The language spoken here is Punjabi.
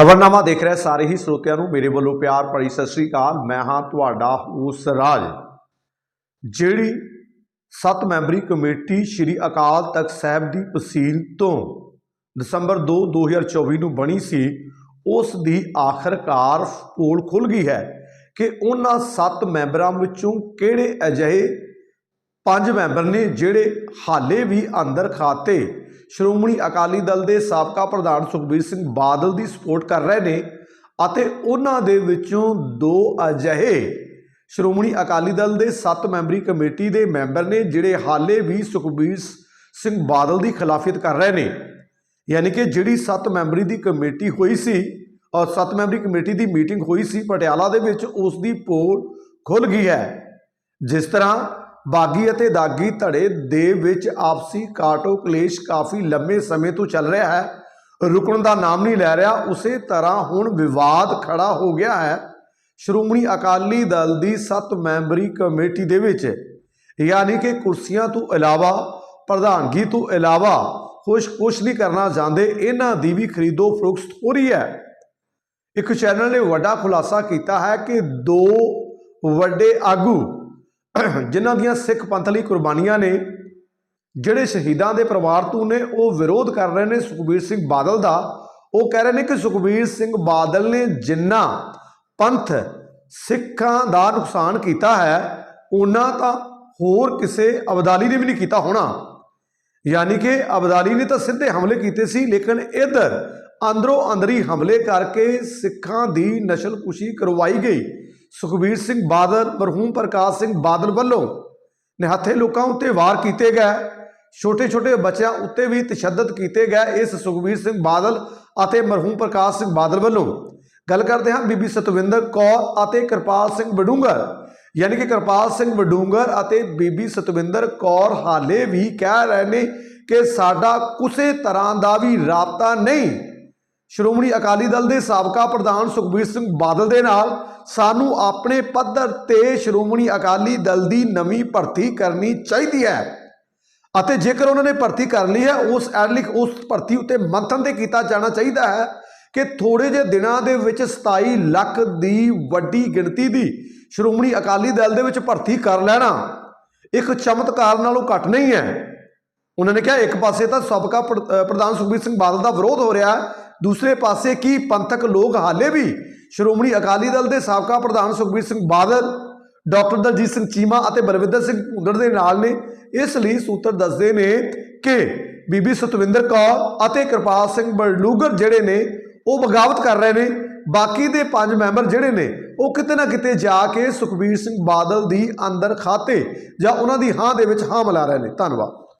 ਖਬਰਨਾਮਾ ਦੇਖ ਰਹੇ ਸਾਰੇ ਹੀ ਸਰੋਤਿਆਂ ਨੂੰ ਮੇਰੇ ਵੱਲੋਂ ਪਿਆਰ ਭਰੀ ਸਤਿ ਸ੍ਰੀ ਅਕਾਲ। ਮੈਂ ਹਾਂ ਤੁਹਾਡਾ ਉਸ ਰਾਜ। ਜਿਹੜੀ ਸੱਤ ਮੈਂਬਰੀ ਕਮੇਟੀ ਸ੍ਰੀ ਅਕਾਲ ਤਖਤ ਸਾਹਿਬ ਦੀ ਤਹਿਸੀਲ ਤੋਂ ਦਸੰਬਰ 2 2024 ਨੂੰ ਬਣੀ ਸੀ, ਉਸ ਦੀ ਆਖਰਕਾਰ ਪੋਲ ਖੁੱਲ ਗਈ ਹੈ ਕਿ ਉਹਨਾਂ ਸੱਤ ਮੈਂਬਰਾਂ ਵਿੱਚੋਂ ਕਿਹੜੇ ਅਜਿਹੇ ਪੰਜ ਮੈਂਬਰ ਨੇ ਜਿਹੜੇ ਹਾਲੇ ਵੀ ਅੰਦਰ ਖਾਤੇ ਸ਼੍ਰੋਮਣੀ ਅਕਾਲੀ ਦਲ ਦੇ ਸਾਬਕਾ ਪ੍ਰਧਾਨ ਸੁਖਬੀਰ ਸਿੰਘ ਬਾਦਲ ਦੀ ਸਪੋਰਟ ਕਰ ਰਹੇ ਨੇ ਅਤੇ ਉਹਨਾਂ ਦੇ ਵਿੱਚੋਂ ਦੋ ਅਜਿਹੇ ਸ਼੍ਰੋਮਣੀ ਅਕਾਲੀ ਦਲ ਦੇ 7 ਮੈਂਬਰੀ ਕਮੇਟੀ ਦੇ ਮੈਂਬਰ ਨੇ, ਜਿਹੜੇ ਹਾਲੇ ਵੀ ਸੁਖਬੀਰ ਸਿੰਘ ਬਾਦਲ ਦੀ ਖਿਲਾਫੀਅਤ ਕਰ ਰਹੇ ਨੇ। ਯਾਨੀ ਕਿ ਜਿਹੜੀ 7 ਮੈਂਬਰੀ ਦੀ ਕਮੇਟੀ ਹੋਈ ਸੀ ਔਰ 7 ਮੈਂਬਰੀ ਕਮੇਟੀ ਦੀ ਮੀਟਿੰਗ ਹੋਈ ਸੀ ਪਟਿਆਲਾ ਦੇ ਵਿੱਚ, ਉਸ ਦੀ ਪੋਲ ਖੁੱਲ ਗਈ ਹੈ। ਜਿਸ ਤਰ੍ਹਾਂ ਬਾਗੀ ਅਤੇ ਦਾਗੀ ਧੜੇ ਦੇ ਵਿੱਚ ਆਪਸੀ ਕਾਟੋ ਕਲੇਸ਼ ਕਾਫੀ ਲੰਮੇ ਸਮੇਂ ਤੋਂ ਚੱਲ ਰਿਹਾ ਹੈ। ਰੁਕਣ ਦਾ ਨਾਮ ਨਹੀਂ ਲੈ ਰਿਹਾ। ਉਸੇ ਤਰ੍ਹਾਂ ਹੁਣ ਵਿਵਾਦ ਖੜਾ ਹੋ ਗਿਆ ਹੈ। ਸ਼੍ਰੋਮਣੀ ਅਕਾਲੀ ਦਲ ਦੀ 7 ਮੈਂਬਰੀ ਕਮੇਟੀ ਦੇ ਵਿੱਚ। ਯਾਨੀ ਕਿ ਕੁਰਸੀਆਂ ਤੋਂ ਇਲਾਵਾ, ਪ੍ਰਧਾਨਗੀ ਤੋਂ ਇਲਾਵਾ ਕੁਛ ਕੁਛ ਨਹੀਂ ਕਰਨਾ ਚਾਹੁੰਦੇ। ਇਹਨਾਂ ਦੀ ਵੀ ਖਰੀਦੋ ਫਰੋਖਤ ਹੋ ਰਹੀ ਹੈ। ਇੱਕ ਚੈਨਲ ਨੇ ਵੱਡਾ ਖੁਲਾਸਾ ਕੀਤਾ ਹੈ ਕਿ ਦੋ ਵੱਡੇ ਆਗੂ ਜਿਨ੍ਹਾਂ ਦੀਆਂ ਸਿੱਖ ਪੰਥ ਲਈ ਕੁਰਬਾਨੀਆਂ ਨੇ, ਜਿਹੜੇ ਸ਼ਹੀਦਾਂ ਦੇ ਪਰਿਵਾਰ ਤੋਂ ਨੇ, ਉਹ ਵਿਰੋਧ ਕਰ ਰਹੇ ਨੇ ਸੁਖਬੀਰ ਸਿੰਘ ਬਾਦਲ ਦਾ, ਉਹ ਕਹਿ ਰਹੇ ਨੇ ਕਿ ਸੁਖਬੀਰ ਸਿੰਘ ਬਾਦਲ ਨੇ ਜਿੰਨਾ ਪੰਥ ਸਿੱਖਾਂ ਦਾ ਨੁਕਸਾਨ ਕੀਤਾ ਹੈ ਉਹਨਾਂ ਤਾਂ ਹੋਰ ਕਿਸੇ ਅਬਦਾਲੀ ਨੇ ਵੀ ਨਹੀਂ ਕੀਤਾ ਹੋਣਾ। ਯਾਨੀ ਕਿ ਅਬਦਾਲੀ ਨੇ ਤਾਂ ਸਿੱਧੇ ਹਮਲੇ ਕੀਤੇ ਸੀ, ਲੇਕਿਨ ਇਧਰ ਅੰਦਰੋਂ ਅੰਦਰੀ ਹਮਲੇ ਕਰਕੇ ਸਿੱਖਾਂ ਦੀ ਨਸਲਕੁਸ਼ੀ ਕਰਵਾਈ ਗਈ। ਸੁਖਬੀਰ ਸਿੰਘ ਬਾਦਲ, ਮਰਹੂਮ ਪ੍ਰਕਾਸ਼ ਸਿੰਘ ਬਾਦਲ ਵੱਲੋਂ ਨਿਹੱਥੇ ਲੋਕਾਂ ਉੱਤੇ ਵਾਰ ਕੀਤੇ ਗਏ। ਛੋਟੇ ਛੋਟੇ ਬੱਚਿਆਂ ਉੱਤੇ ਵੀ ਤਸ਼ੱਦਦ ਕੀਤੇ ਗਏ ਇਸ ਸੁਖਬੀਰ ਸਿੰਘ ਬਾਦਲ ਅਤੇ ਮਰਹੂਮ ਪ੍ਰਕਾਸ਼ ਸਿੰਘ ਬਾਦਲ ਵੱਲੋਂ। ਗੱਲ ਕਰਦੇ ਹਾਂ ਬੀਬੀ ਸਤਵਿੰਦਰ ਕੌਰ ਅਤੇ ਕਿਰਪਾਲ ਸਿੰਘ ਬਡੂੰਗਰ ਯਾਨੀ ਕਿ ਕਿਰਪਾਲ ਸਿੰਘ ਬਡੂੰਗਰ ਅਤੇ ਬੀਬੀ ਸਤਵਿੰਦਰ ਕੌਰ ਹਾਲੇ ਵੀ ਕਹਿ ਰਹੇ ਨੇ ਕਿ ਸਾਡਾ ਕਿਸੇ ਤਰ੍ਹਾਂ ਦਾ ਵੀ ਰਾਬਤਾ ਨਹੀਂ ਸ਼੍ਰੋਮਣੀ ਅਕਾਲੀ ਦਲ ਦੇ ਸਾਬਕਾ ਪ੍ਰਧਾਨ ਸੁਖਬੀਰ ਸਿੰਘ ਬਾਦਲ ਦੇ ਨਾਲ ਸਾਨੂੰ ਆਪਣੇ ਪੱਧਰ ਤੇ ਸ਼੍ਰੋਮਣੀ ਅਕਾਲੀ ਦਲ ਦੀ ਨਵੀਂ ਭਰਤੀ ਕਰਨੀ ਚਾਹੀਦੀ ਹੈ। ਅਤੇ ਜੇਕਰ ਉਹਨਾਂ ਨੇ ਭਰਤੀ ਕਰ ਲਈ ਹੈ, ਉਸ ਐਡਲਿਕ ਉਸ ਭਰਤੀ ਉੱਤੇ ਮੰਥਨ ਤੇ ਕੀਤਾ ਜਾਣਾ ਚਾਹੀਦਾ ਹੈ ਕਿ ਥੋੜੇ ਜਿਹੇ ਦਿਨਾਂ ਦੇ ਵਿੱਚ 27 ਲੱਖ ਦੀ ਵੱਡੀ ਗਿਣਤੀ ਦੀ ਸ਼੍ਰੋਮਣੀ ਅਕਾਲੀ ਦਲ ਦੇ ਵਿੱਚ ਭਰਤੀ ਕਰ ਲੈਣਾ ਇੱਕ ਚਮਤਕਾਰ ਨਾਲੋਂ ਘੱਟ ਨਹੀਂ ਹੈ। ਉਹਨਾਂ ਨੇ ਕਿਹਾ, ਇੱਕ ਪਾਸੇ ਤਾਂ ਸਾਬਕਾ ਪ੍ਰਧਾਨ ਸੁਖਬੀਰ ਸਿੰਘ ਬਾਦਲ ਦਾ ਵਿਰੋਧ ਹੋ ਰਿਹਾ, ਦੂਸਰੇ ਪਾਸੇ ਕੀ ਪੰਥਕ ਲੋਕ ਹਾਲੇ ਵੀ ਸ਼੍ਰੋਮਣੀ ਅਕਾਲੀ ਦਲ ਦੇ ਸਾਬਕਾ ਪ੍ਰਧਾਨ ਸੁਖਬੀਰ ਸਿੰਘ ਬਾਦਲ, ਡਾਕਟਰ ਦਲਜੀਤ ਸਿੰਘ ਚੀਮਾ ਅਤੇ ਬਲਵਿੰਦਰ ਸਿੰਘ ਭੁੰਦੜ ਦੇ ਨਾਲ ਨੇ, ਇਸ ਲਈ ਸੂਤਰ ਦੱਸਦੇ ਨੇ ਕਿ ਬੀਬੀ ਸਤਵਿੰਦਰ ਕੌਰ ਅਤੇ ਕਿਰਪਾਲ ਸਿੰਘ ਬਲੂਗਰ ਜਿਹੜੇ ਨੇ, ਉਹ ਬਗਾਵਤ ਕਰ ਰਹੇ ਨੇ, ਬਾਕੀ ਦੇ ਪੰਜ ਮੈਂਬਰ ਜਿਹੜੇ ਨੇ, ਉਹ ਕਿਤੇ ਨਾ ਕਿਤੇ ਜਾ ਕੇ ਸੁਖਬੀਰ ਸਿੰਘ ਬਾਦਲ ਦੀ ਅੰਦਰ ਖਾਤੇ ਜਾਂ ਉਹਨਾਂ ਦੀ ਹਾਂ ਦੇ ਵਿੱਚ ਹਾਂ ਮਿਲਾ ਰਹੇ ਨੇ। ਧੰਨਵਾਦ।